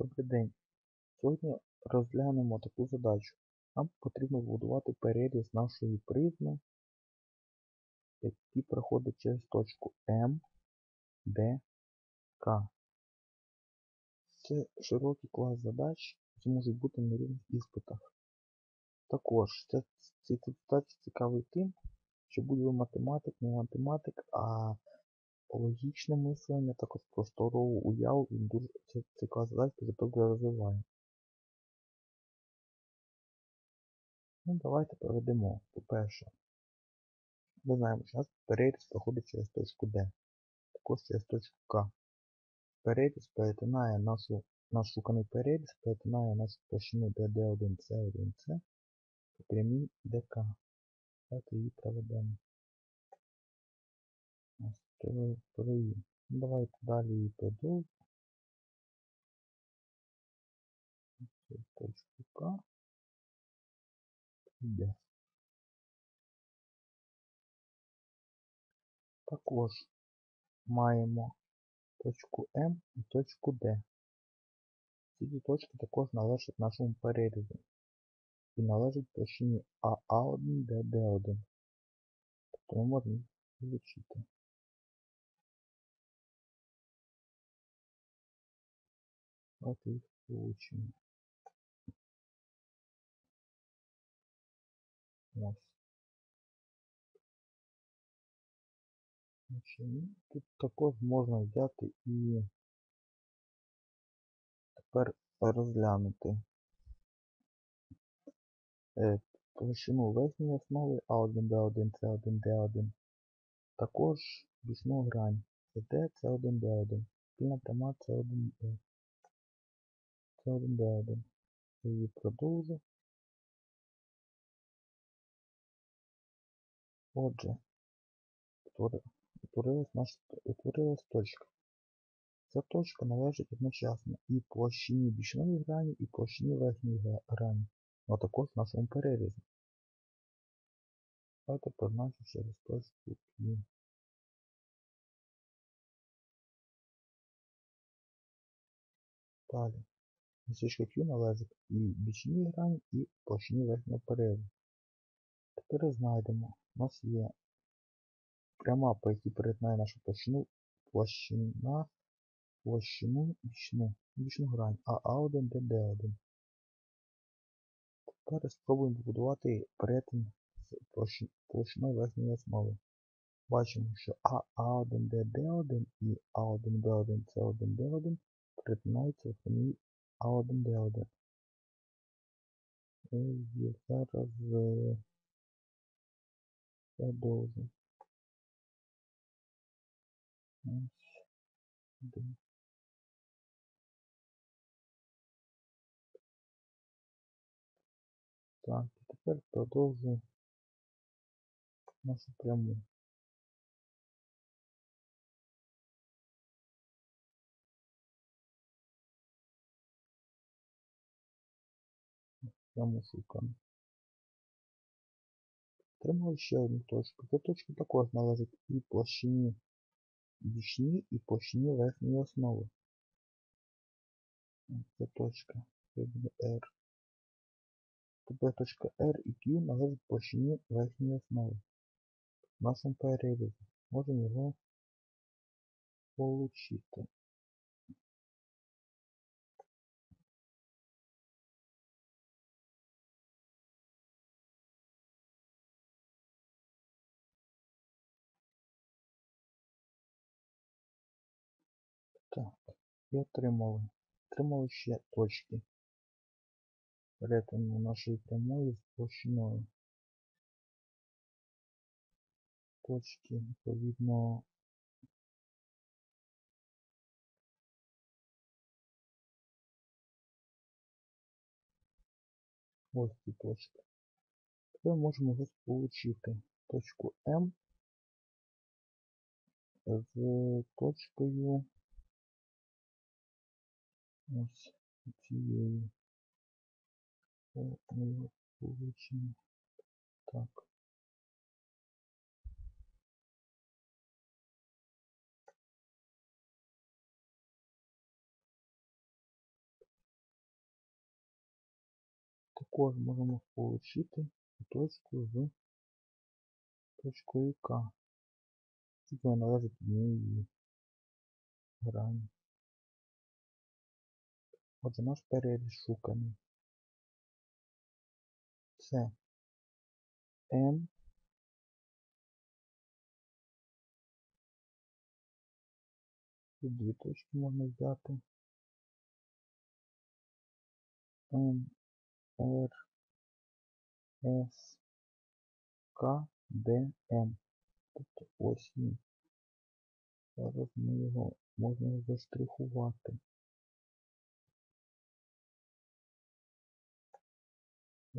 Добрий день. Сьогодні розглянемо таку задачу. Нам потрібно збудувати переріз нашої призми, який проходить через точку М, Д, К. Це широкий клас задач, які можуть бути на різних іспитах. Також це, цей тип задач цікавий тим, що будь-ви математик, не математик, а логічне мислення, також просторову уяву, він дуже цей, цей клас задач дуже добре розвиває. Ну, давайте проведемо. По-перше, ми знаємо, що у нас переріз проходить через точку D, також через точку К. Переріз перетинає нашу, наш шуканий переріз, перетинає нашу площину DD1C1C по прямій ДК. Давайте її проведемо. Ось. Ну, давайте далі її продовжимо. Точку К. Також маємо точку М і точку Д. Ці дві точки також належать нашому перерізу і належать площині АА1, ДД1. Тобто ми можемо вилучити. От їх вилучимо. Ось. Тут також можна взяти і тепер розглянути площину верхньої основи А1, Б1, С1, Д1. Також бічну грань СД, С1, Д1. Спільна пряма С1, Д. С1, Д1. Я її продовжу. Отже, утворилась наша утворилась точка. Ця точка належить одночасно і площині бічної грані, і площині верхньої грані, а також нашому перерізу. Давайте позначу через точку Q. Далі. Точка Q належить і бічній грані, і площині верхнього перерізу. Тепер знайдемо. У нас є пряма, по якій перетинає нашу площину, площина, площину бічну, бічну грань, а А1 ДД1. Тепер спробуємо побудувати перетин з площиною верхньої основи. Бачимо, що А1 ДД1 і А1 Б1 С1 Д1 перетинаються в прямій А1 Д1. І зараз продовжу. Один. Так, і тепер продовжу нашу пряму. Шукану. Отримали ще одну точку. Ця точка також належить і площині бічній, і площині верхньої основи. Це точка. Це R. Тепер точка R і Q належать площині верхньої основи. В нашому перерізі можемо його получити. Так, і отримали. Отримали ще точки перетину нашої прямої з площиною. Точки, відповідно, ось ці точки. Тепер можемо вже сполучити точку М з точкою ось цією. Ми получимо. Так. Також можемо отримати точку з точкою К. Тільки належить однієї грані. Отже, наш переріз шуканий. Це М. Тут дві точки можна взяти. М, Р, С, К, Д, М. Тобто ось. Зараз ми його можна його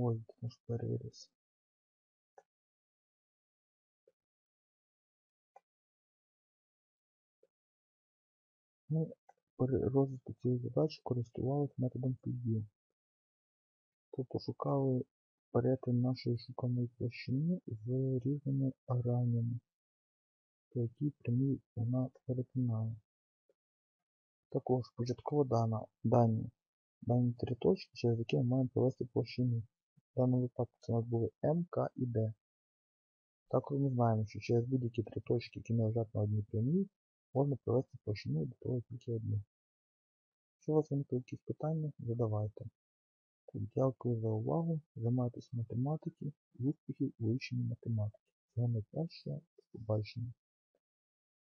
Ось наш переріз. Ми при розвитку цієї задачі користувалися методом PV. Тобто шукали перетин нашої шуканої площини з різними гранями, по якій прямій вона перетинає. Також початкова дана, дані, дані три точки, через які ми маємо провести площину. Даному випадку це у нас були М, К і Д. Також ми знаємо, що через будь-які три точки, які не лежать на одній прямій, можна провести площину до того тільки одну. Якщо у вас виникли якісь питання, задавайте. Дякую за увагу. Займайтесь математики, і успіхів у вивченні математики. З вами перше. Побачення.